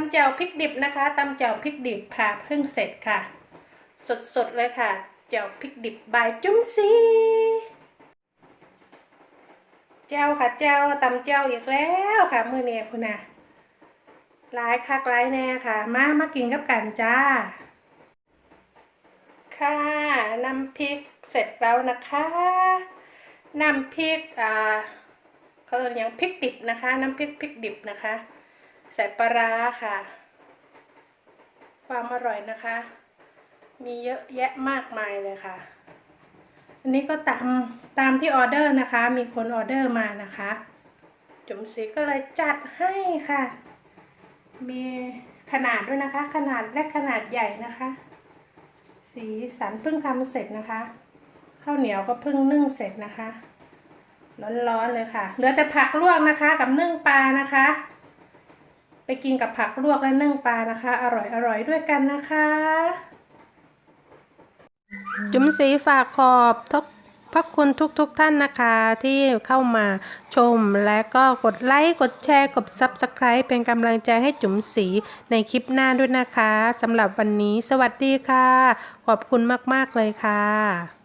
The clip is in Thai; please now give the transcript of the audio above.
ำแจ่วพริกดิบนะคะตำแจ่วพริกดิบค่ะเพิ่งเสร็จค่ะ สดๆเลยค่ะแจ่วพริกดิบบายจุ้มซีแจ่วค่ะแจ่วตำแจ่วอีกแล้วค่ะมือเนี่ยคุณนะหลายคักหลายแน่ค่ะ มามากินกับกันจ้า ค่ะน้ำพริกเสร็จแล้วนะคะน้ำพริกอ่าเขาเรียกย่างพริกดิบนะคะ น้ำพริกพริกดิบนะคะ ใส่ปลาร้าค่ะ ความอร่อยนะคะ มีเยอะแยะมากมายเลยค่ะ อันนี้ก็ตามตามที่ออเดอร์นะคะ มีคนออเดอร์มานะคะจุ๋มสีก็เลยจัดให้ค่ะ มีขนาดด้วยนะคะ ขนาดเล็กขนาดใหญ่นะคะ สีสันเพิ่งทำเสร็จนะคะข้าวเหนียวก็เพิ่งนึ่งเสร็จนะคะ ร้อนๆเลยค่ะ เหลือแต่ผักลวกนะคะ กับนึ่งปลานะคะ ไปกินกับผักลวกและนึ่งปลานะคะ อร่อยอร่อยด้วยกันนะคะ จุ๋มสีฝากขอบทุกพระคุณทุกๆทท่านนะคะที่เข้ามาชมและก็กดไลค์กดแชร์กด Subscribe เป็นกำลังใจให้จุ๋มสีในคลิปหน้าด้วยนะคะสำหรับวันนี้สวัสดีค่ะ ขอบคุณมาก ๆ เลยค่ะ